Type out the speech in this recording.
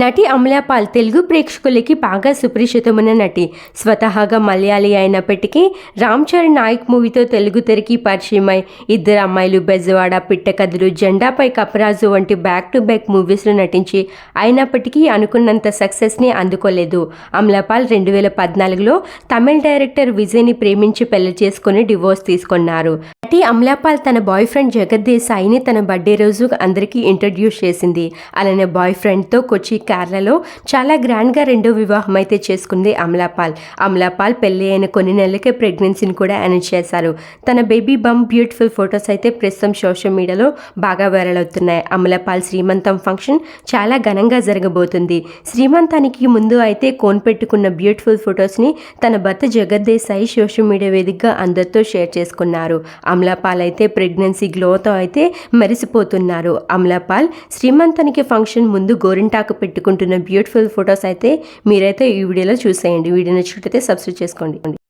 నటి అమలాపాల్ తెలుగు ప్రేక్షకులకి బాగా సుపరిచితమైన నటి. స్వతహాగా మలయాళీ అయినప్పటికీ రామ్ చరణ్ నాయక్ మూవీతో తెలుగు తెరకి పరిచయమై ఇద్దరు అమ్మాయిలు బెజవాడ పిట్టకథలు జెండాపై కపరాజు వంటి బ్యాక్ టు బ్యాక్ మూవీస్లో నటించి అయినప్పటికీ అనుకున్నంత సక్సెస్ని అందుకోలేదు. అమలాపాల్ రెండు వేల పద్నాలుగులో తమిళ డైరెక్టర్ విజయ్ని ప్రేమించి పెళ్ళి చేసుకుని డివోర్స్ తీసుకున్నారు. నటి అమలాపాల్ తన బాయ్ ఫ్రెండ్ జగద్దేశాయిని తన బర్త్డే రోజు అందరికీ ఇంట్రడ్యూస్ చేసింది. అలానే బాయ్ ఫ్రెండ్తో కొచ్చి కేరళలో చాలా గ్రాండ్గా రెండో వివాహం అయితే చేసుకుంది అమలాపాల్. అమలాపాల్ పెళ్ళి అయిన కొన్ని నెలలకే ప్రెగ్నెన్సీని కూడా అనౌన్స్ చేశారు. తన బేబీ బమ్ బ్యూటిఫుల్ ఫొటోస్ అయితే ప్రస్తుతం సోషల్ మీడియాలో బాగా వైరల్ అవుతున్నాయి. అమలాపాల్ శ్రీమంతం ఫంక్షన్ చాలా ఘనంగా జరగబోతుంది. శ్రీమంతానికి ముందు అయితే కోన్ పెట్టుకున్న బ్యూటిఫుల్ ఫొటోస్ని తన భర్త జగద్దేశాయి సోషల్ మీడియా వేదికగా అందరితో షేర్ చేసుకున్నారు. అమలాపాల్ అయితే ప్రెగ్నెన్సీ గ్లోతో అయితే మెరిసిపోతున్నారు. అమలాపాల్ శ్రీమంతానికి ఫంక్షన్ ముందు గోరింటాకు పెట్టుకుంటున్న బ్యూటిఫుల్ ఫొటోస్ అయితే మీరైతే ఈ వీడియోలో చూసేయండి. వీడియో నచ్చినట్టయితే సబ్స్క్రైబ్ చేసుకోండి.